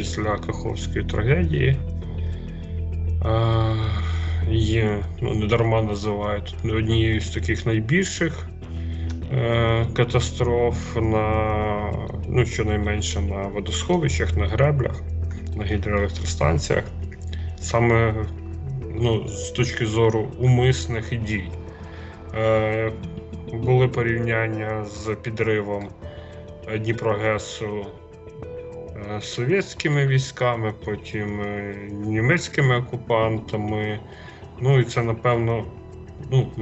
після Каховської трагедії. Є, ну, недарма називають однією з таких найбільших е, катастроф на ну, щонайменше на водосховищах, на греблях, на гідроелектростанціях. Саме ну, з точки зору умисних дій. Е, були порівняння з підривом Дніпрогесу совєтськими військами, потім е, німецькими окупантами. Ну і це напевно, ну,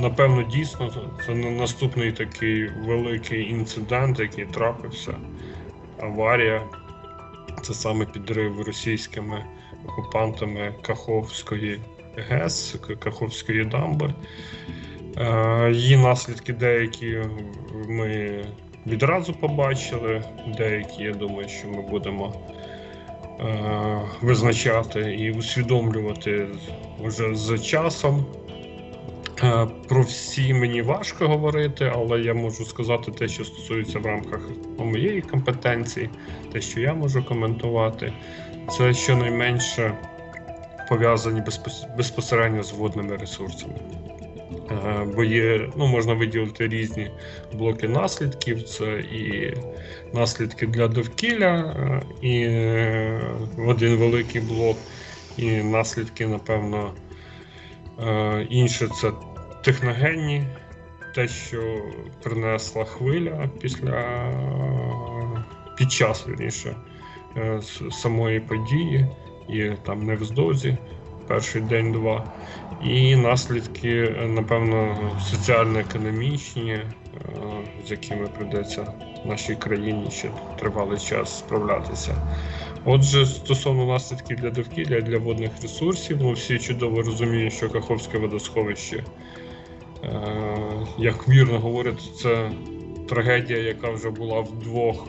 напевно, дійсно це наступний такий великий інцидент, який трапився. Аварія. Це саме підрив російськими окупантами Каховської ГЕС, Каховської дамби. Е, Її наслідки деякі ми відразу побачили, деякі, я думаю, що ми будемо е, визначати і усвідомлювати вже з часом. Е, Про всі мені важко говорити, але я можу сказати те, що стосується в рамках моєї компетенції, те, що я можу коментувати, це щонайменше пов'язані безпос- безпосередньо з водними ресурсами. Е, Бо є, ну, можна виділити різні блоки наслідків. Це і наслідки для довкілля, е, і е, один великий блок, і наслідки, напевно, інше це техногенні, те, що принесла хвиля після під час вірніше самої події, і там невздовзі, перший день-два. І наслідки, е, напевно, соціально-економічні, е, з якими прийдеться нашій країні ще тривалий час справлятися. Отже, стосовно наслідків для довкілля, для водних ресурсів, ну всі чудово розуміють, що Каховське водосховище, е, як вірно говорять, це трагедія, яка вже була в двох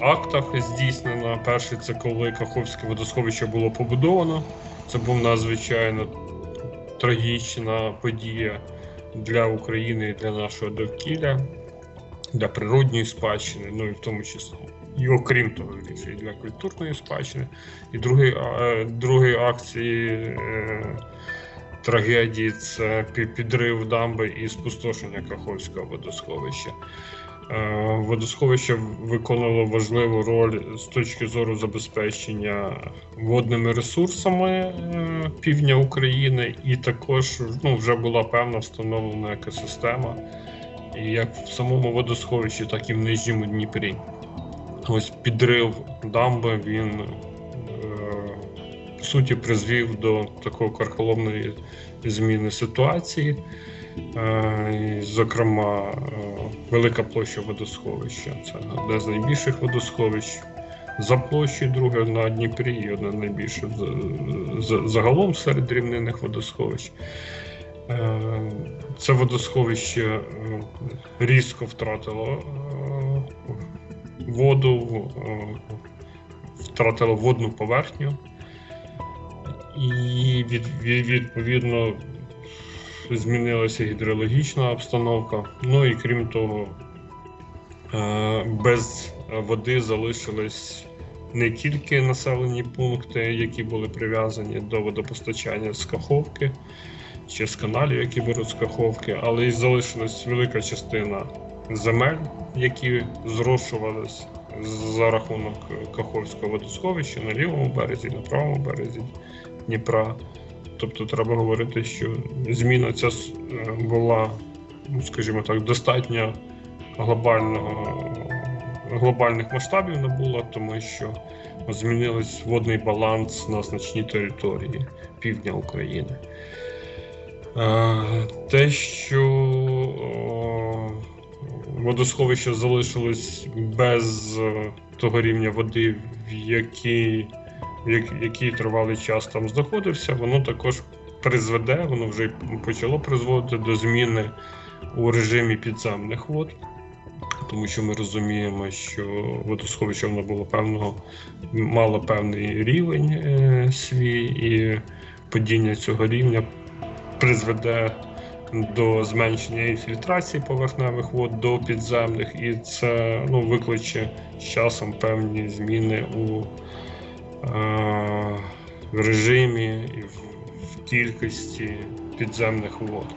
актах здійснена. Перший це коли Каховське водосховище було побудовано. Це був надзвичайно трагічна подія для України і для нашого довкілля, для природньої спадщини, ну і в тому числі. І окрім того, і для культурної спадщини. І другий, другий акції е, трагедії це підрив дамби і спустошення Каховського водосховища. Е, Водосховище виконало важливу роль з точки зору забезпечення водними ресурсами е, півдня України, і також ну, вже була певна встановлена екосистема, як в самому водосховищі, так і в нижньому Дніпрі. Ось підрив дамби він е, по суті призвів до такої карколомної зміни ситуації. Е, Зокрема, е, велика площа водосховища. Це одне з найбільших водосховищ. За площею друге на Дніпрі і одне найбільше загалом серед рівнинних водосховищ. Е, Це водосховище різко втратило воду, втратило водну поверхню. І від, від- відповідно змінилася гідрологічна обстановка. Ну і крім того, е, без води залишились не тільки населені пункти, які були прив'язані до водопостачання з Каховки чи з каналів, які беруть з Каховки, але й залишилась велика частина земель, які зрошувались за рахунок Каховського водосховища на лівому березі, на правому березі Дніпра. Тобто треба говорити, що зміна ця е, була, ну, скажімо так, достатньо глобального, глобальних масштабів набула, тому що змінився водний баланс на значній території півдня України. Е, Те, що о, водосховище залишилось без е, того рівня води, в який в як- який тривалий час там знаходився, воно також призведе, воно вже почало призводити до зміни у режимі підземних вод, тому що ми розуміємо, що водосховище воно було певного, мало певний рівень е, свій, і падіння цього рівня призведе до зменшення інфільтрації поверхневих вод до підземних, і це ну, викличе з часом певні зміни у в режимі і в, кількості підземних вод.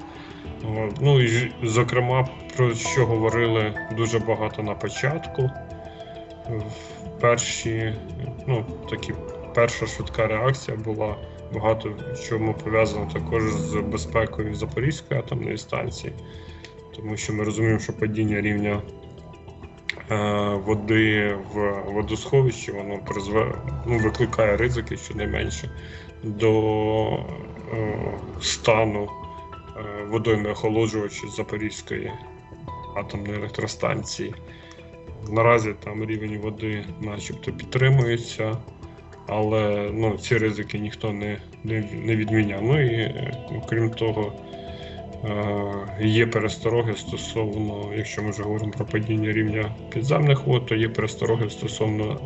Ну і зокрема, про що говорили дуже багато на початку. Перші, ну, такі перша швидка реакція була багато чому пов'язано також з безпекою Запорізької атомної станції, тому що ми розуміємо, що падіння рівня е, води в водосховищі воно призве, ну, викликає ризики щонайменше до е, стану е, водойми охолоджувачів Запорізької атомної електростанції. Наразі там рівень води начебто підтримується, але ну, ці ризики ніхто не, не, не відміняв. Ну і е, крім того, е, є перестороги стосовно, якщо ми вже говоримо про падіння рівня підземних вод, то є перестороги стосовно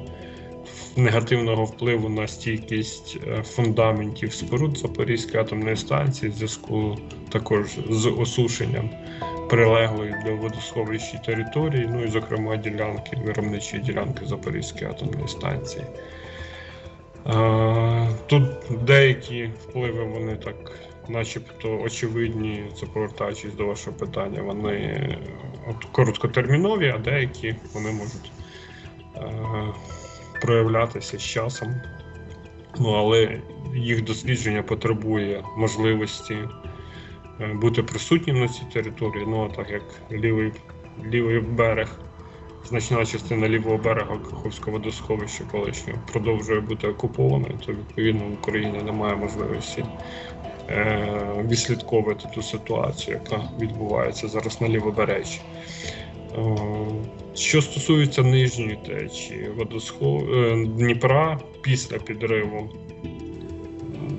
негативного впливу на стійкість е, фундаментів споруд Запорізької атомної станції в зв'язку також з осушенням прилеглої до водосховищі території, ну і, зокрема, ділянки, виробничі ділянки Запорізької атомної станції. Е, Тут деякі впливи, вони так, начебто, очевидні, це повертаючись до вашого питання, вони от короткотермінові, а деякі вони можуть е, проявлятися з часом. Ну, але їх дослідження потребує можливості е, бути присутнім на цій території. Ну, а так як лівий, лівий берег, значна частина лівого берега Каховського водосховища колишнього продовжує бути окупованою, то відповідно в Україні немає можливості е, відслідковувати ту ситуацію, яка відбувається зараз на лівобережжі. Е, Що стосується нижньої течії водосхов... е, Дніпра після підриву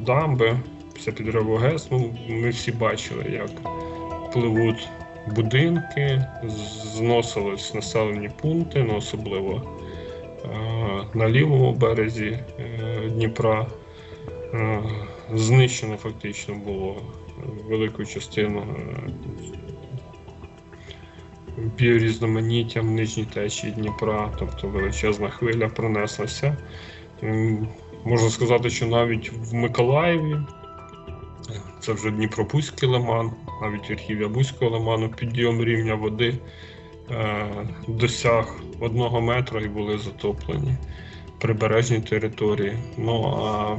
дамби, після підриву ГЕС, ну, ми всі бачили, як пливуть будинки, зносились населені пункти, ну, особливо е, на лівому березі е, Дніпра. Е, Знищено фактично було велику частину біорізноманіттям нижній течії Дніпра, тобто величезна хвиля пронеслася. Можна сказати, що навіть в Миколаєві, це вже Дніпропузький лиман, навіть верхів'я Бузького лиману, підйом рівня води е, досяг одного метра і були затоплені прибережні території. Ну а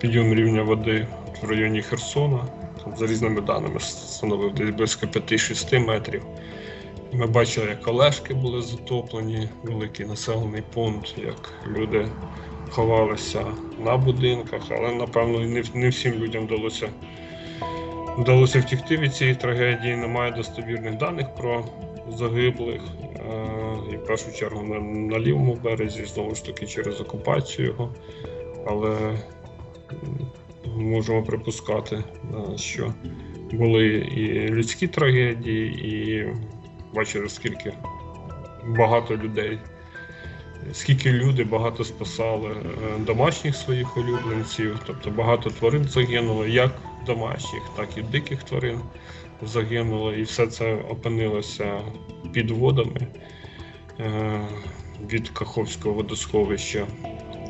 підйом рівня води в районі Херсона, за різними даними, становив десь близько 5-6 метрів. Ми бачили, як Олешки були затоплені, великий населений пункт, як люди ховалися на будинках, але напевно не всім людям вдалося, вдалося втікти від цієї трагедії. Немає достовірних даних про загиблих. Е, і в першу чергу на, на лівому березі, знову ж таки, через окупацію його. Але можемо припускати, е, що були і людські трагедії, і бачили, скільки багато людей, скільки люди багато спасали е, домашніх своїх улюбленців, тобто багато тварин загинуло, як домашніх, так і диких тварин загинуло, і все це опинилося під водами е, від Каховського водосховища.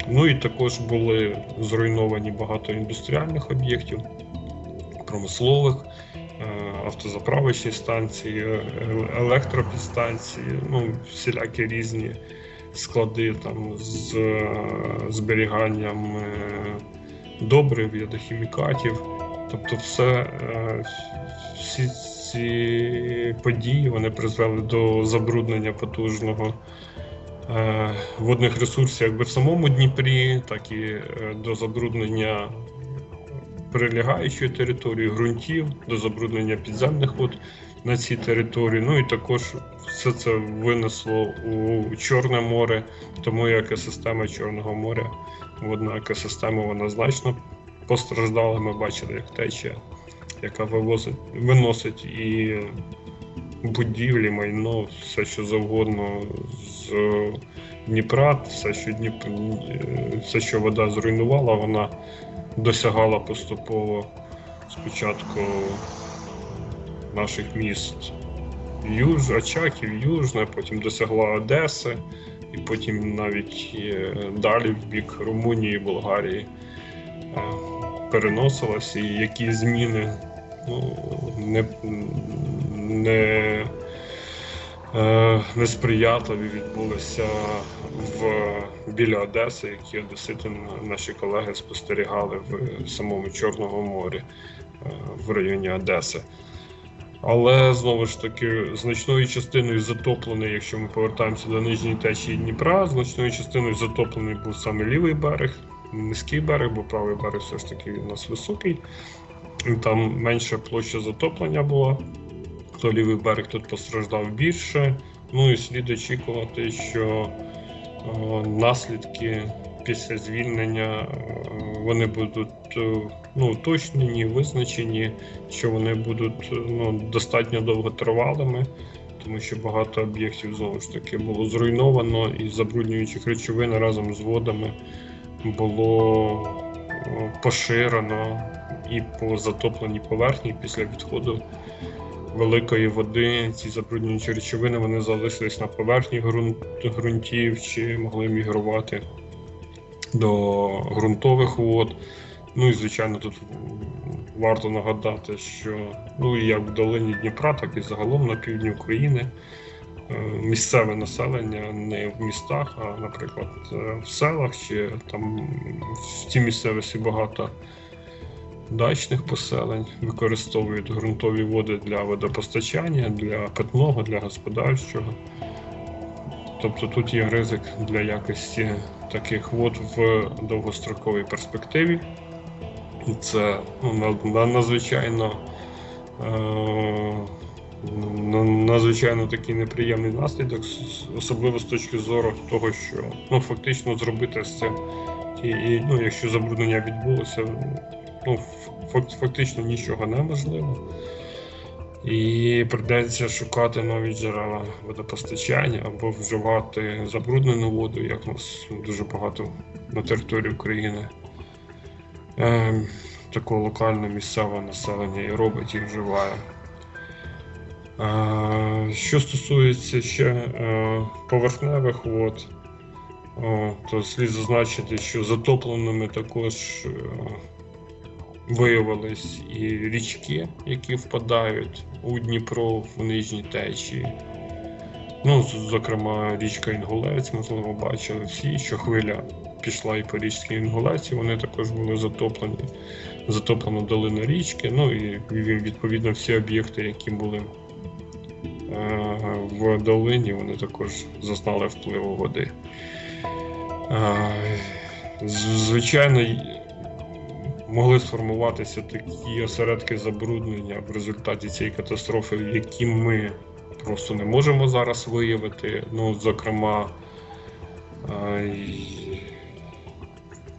Ну і також були зруйновані багато індустріальних об'єктів, промислових, е, автозаправочні станції, е, електропідстанції, ну, всілякі різні склади там з зберіганням добрив, ядохімікатів. Тобто, все, е, всі ці події вони призвели до забруднення потужного е, водних ресурсів якби в самому Дніпрі, так і е, до забруднення прилігаючої території, ґрунтів, до забруднення підземних вод на цій території. Ну і також все це винесло у Чорне море, тому і екосистема Чорного моря, водна екосистема, вона значно постраждала. Ми бачили, як течія, яка вивозить, виносить і будівлі, майно, все що завгодно з Дніпра, все, що Дніп... все, що вода зруйнувала, вона досягала поступово спочатку наших міст Юж, Очаків, Южне, потім досягла Одеси, і потім навіть е, далі в бік Румунії, Болгарії переносилась, і які зміни ну, не, не, е, несприятливі відбулися в, біля Одеси, які одесити наші колеги спостерігали в самому Чорному морі е, в районі Одеси. Але знову ж таки, значною частиною затоплений, якщо ми повертаємося до нижньої течії Дніпра, значною частиною затоплений був саме лівий берег, низький берег, бо правий берег все ж таки у нас високий. Там менша площа затоплення була, то лівий берег тут постраждав більше. Ну і слід очікувати, що е, наслідки після звільнення е, вони будуть е, ну, уточнені, визначені, що вони будуть е, ну, достатньо довготривалими, тому що багато об'єктів знову ж таки було зруйновано і забруднюючих речовин разом з водами було е, поширено і по затопленій поверхні після відходу великої води. Ці забруднюючі речовини вони залишились на поверхні ґрунт, ґрунтів чи могли мігрувати до ґрунтових вод. Ну і звичайно, тут варто нагадати, що ну як в долині Дніпра, так і загалом на півдні України місцеве населення не в містах, а, наприклад, е, в селах чи там в тій місцевості багато дачних поселень використовують ґрунтові води для водопостачання, для питного, для господарчого. Тобто тут є ризик для якості таких вод в довгостроковій перспективі. Це на- на- надзвичайно, е, надзвичайно такий неприємний наслідок, особливо з точки зору того, що ну, фактично зробити з цим, і, і ну, якщо забруднення відбулося, ну, фактично нічого неможливо. І прийдеться шукати нові джерела водопостачання або вживати забруднену воду, як у нас дуже багато на території України. Е, такого локального місцевого населення і робить, і вживає. Що стосується ще е, поверхневих вод, то слід зазначити, що затопленими також е, виявились і річки, які впадають у Дніпро в нижній течії. Ну, зокрема, річка Інгулець, можливо, бачили всі, що хвиля пішла і по річці Інгулець, і вони також були затоплені. Затоплена долина річки, ну і відповідно всі об'єкти, які були в долині, вони також зазнали впливу води. Е, Звичайно, могли сформуватися такі осередки забруднення в результаті цієї катастрофи, які ми просто не можемо зараз виявити. Ну, зокрема, е,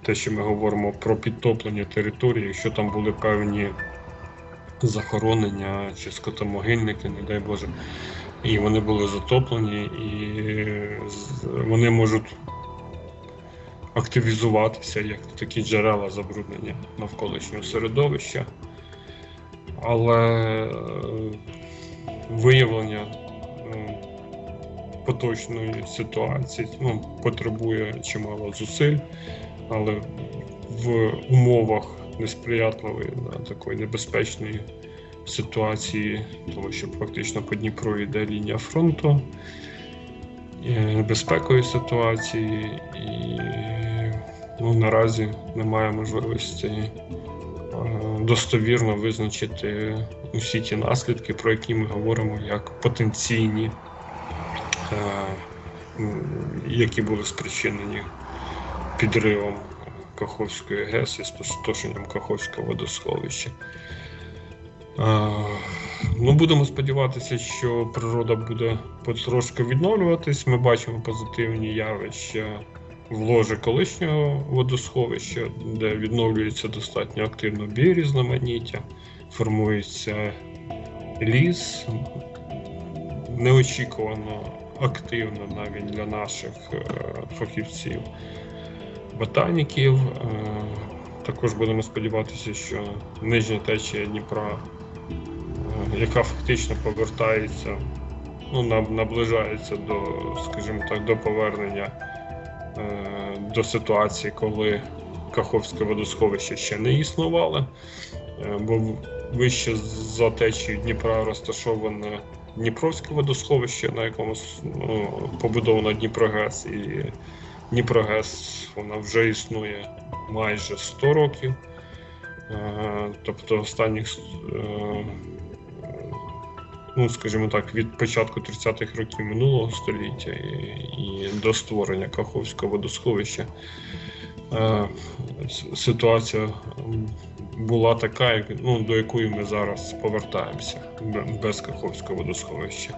те, що ми говоримо про підтоплення території, якщо там були певні захоронення чи скотомогильники, не дай Боже, і вони були затоплені, і вони можуть активізуватися як такі джерела забруднення навколишнього середовища. Але е, виявлення е, поточної ситуації ну, потребує чимало зусиль, але в умовах несприятливої да, такої небезпечної ситуації, тому що фактично по Дніпру йде лінія фронту, е, ситуації, і ну, наразі немає можливості е, достовірно визначити усі ті наслідки, про які ми говоримо як потенційні, е, які були спричинені підривом Каховської ГЕС і спустошенням Каховського водосховища. Ну, будемо сподіватися, що природа буде потрошки відновлюватись. Ми бачимо позитивні явища в ложі колишнього водосховища, де відновлюється достатньо активно біорізноманіття, формується ліс. Неочікувано активно навіть для наших е, фахівців ботаніків. Е, Також будемо сподіватися, що нижня течія Дніпра яка фактично повертається, ну, наближається до, скажімо так, до повернення е, до ситуації, коли Каховське водосховище ще не існувало, е, бо вище за течією Дніпра розташоване Дніпровське водосховище, на якому ну, побудовано Дніпрогес, і Дніпрогес вона вже існує майже 100 років. Е, Тобто останніх, е, ну скажімо так, від початку 30-х років минулого століття і, до створення Каховського водосховища е, ситуація була така, ну, до якої ми зараз повертаємося без Каховського водосховища.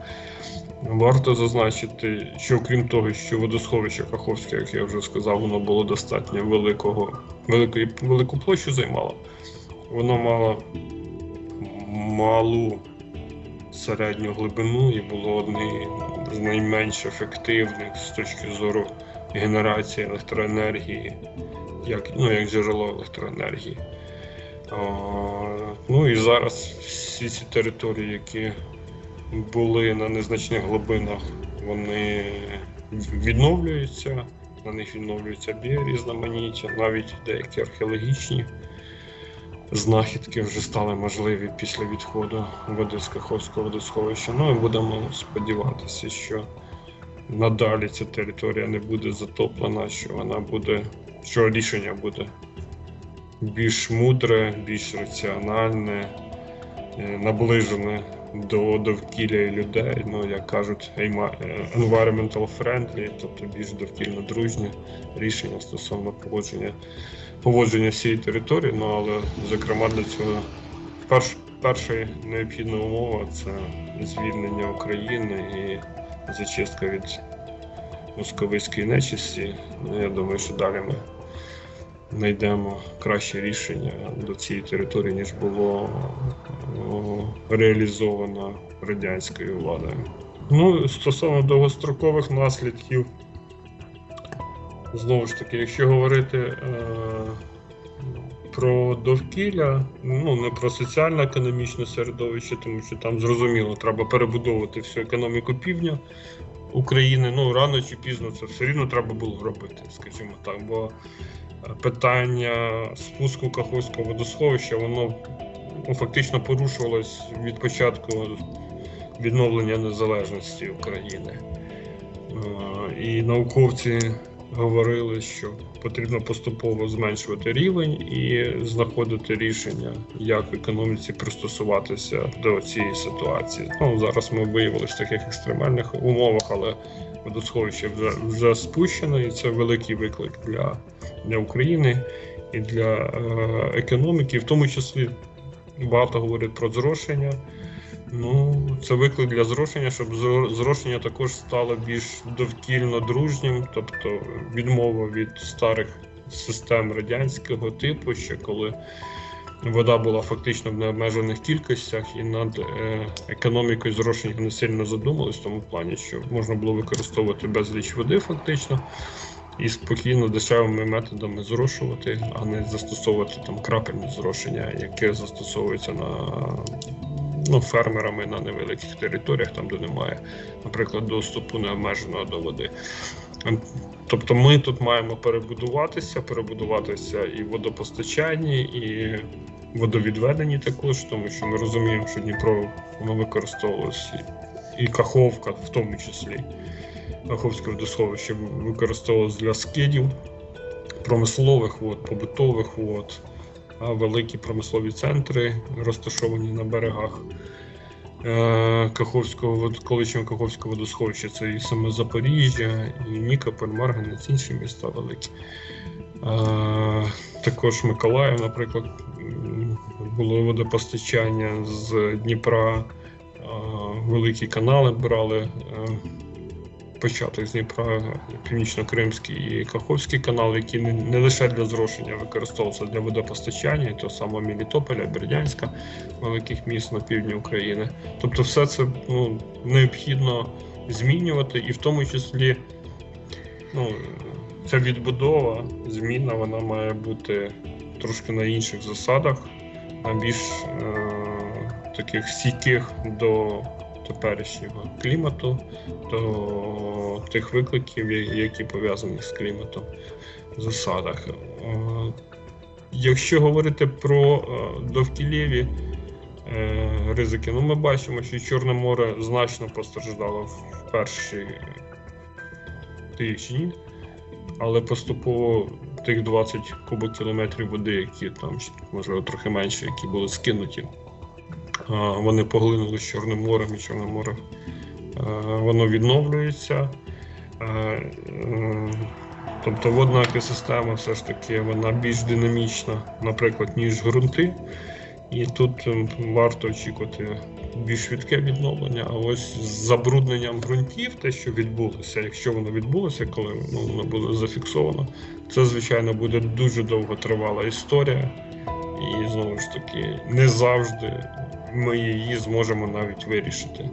Варто зазначити, що крім того, що водосховище Каховське, як я вже сказав, воно було достатньо великого, великої, велику площу займало. Воно мало малу середню глибину і було одне з найменш ефективних з точки зору генерації електроенергії, як, ну, як джерело електроенергії. Ну і зараз всі ці території, які були на незначних глибинах, вони відновлюються, на них відновлюються біорізноманіття, навіть деякі археологічні знахідки вже стали можливі після відходу води з водосховища. Ну і будемо сподіватися, що надалі ця територія не буде затоплена, що вона буде, що рішення буде більш мудре, більш раціональне, е, наближене до довкілля і людей, ну як кажуть, е, environmental friendly, тобто більш довкільно дружнє рішення стосовно поводження поводження всієї території. Ну але зокрема для цього перш, перша необхідна умова це звільнення України і зачистка від московицької нечисті. Ну, я думаю, що далі ми знайдемо краще рішення до цієї території, ніж було о, реалізовано радянською владою. Ну, стосовно довгострокових наслідків, знову ж таки, якщо говорити е, про довкілля, ну не про соціально-економічне середовище, тому що там зрозуміло, треба перебудовувати всю економіку півдня України. Ну рано чи пізно це все рівно треба було робити, скажімо так. Бо е, питання спуску Каховського водосховища, воно ну, фактично порушувалось від початку відновлення незалежності України. Е, І науковці говорили, що потрібно поступово зменшувати рівень і знаходити рішення, як економіці пристосуватися до цієї ситуації. Ну зараз ми виявилися в таких екстремальних умовах, але водосховище вже вже спущено, і це великий виклик для, для України і для е, економіки, в тому числі багато говорять про зрошення. Ну, це виклик для зрошення, щоб зрошення також стало більш довкільно дружнім, тобто відмова від старих систем радянського типу, ще коли вода була фактично в необмежених кількостях, і над е, економікою зрошення не сильно задумались в тому плані, що можна було використовувати безліч води фактично. І спокійно дешевими методами зрошувати, а не застосовувати там крапельне зрошення, яке застосовується на ну, фермерами на невеликих територіях, там де немає, наприклад, доступу необмеженого до води. Тобто ми тут маємо перебудуватися, перебудуватися і в водопостачанні, і водовідведенні також, тому що ми розуміємо, що Дніпро воно використовувалось і- Каховка, в тому числі. Каховське водосховище використовувалось для скидів, промислових вод, побутових вод, великі промислові центри розташовані на берегах е, Каховського колишнього Каховського водосховища. Це і саме Запоріжжя, і Нікополь, Марганець, інші міста великі. Е, Також Миколаїв, наприклад, було водопостачання з Дніпра, е, великі канали брали. Початок Дніпра, Північно-Кримський і Каховський канал, які не, лише для зрошення використовувалися для водопостачання, і то саме Мелітополя, Бердянська, великих міст на півдні України. Тобто, все це ну, необхідно змінювати, і в тому числі ну, ця відбудова, зміна, вона має бути трошки на інших засадах, на більш е, таких стійких до теперішнього клімату, до тих викликів, які пов'язані з кліматом в засадах. Е, Якщо говорити про е, довкілєві е, ризики, ну ми бачимо, що Чорне море значно постраждало в перші тижні, але поступово тих 20 кубок кілометрів води, які там можливо трохи менше, які були скинуті, вони поглинули з Чорним морем і Чорне море воно відновлюється. Е, Тобто водна екосистема все ж таки вона більш динамічна, наприклад, ніж ґрунти. І тут ем, варто очікувати більш швидке відновлення. А ось з забрудненням ґрунтів, те, що відбулося, якщо воно відбулося, коли ну, воно було зафіксовано, це звичайно буде дуже довготривала історія. І знову ж таки, не завжди ми її зможемо навіть вирішити.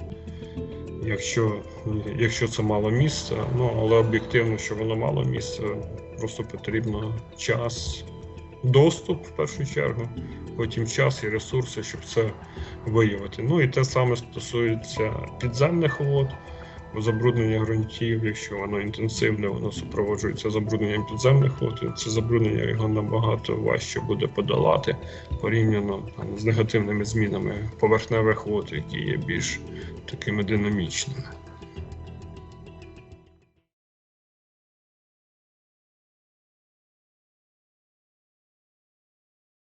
Якщо, якщо це мало місця, ну але об'єктивно, що воно мало місця, просто потрібно час, доступ в першу чергу, потім час і ресурси, щоб це виявити. Ну і те саме стосується підземних вод, забруднення ґрунтів, якщо воно інтенсивне, воно супроводжується забрудненням підземних вод. Це забруднення його набагато важче буде подолати порівняно там, з негативними змінами поверхневих вод, які є більш такими динамічними.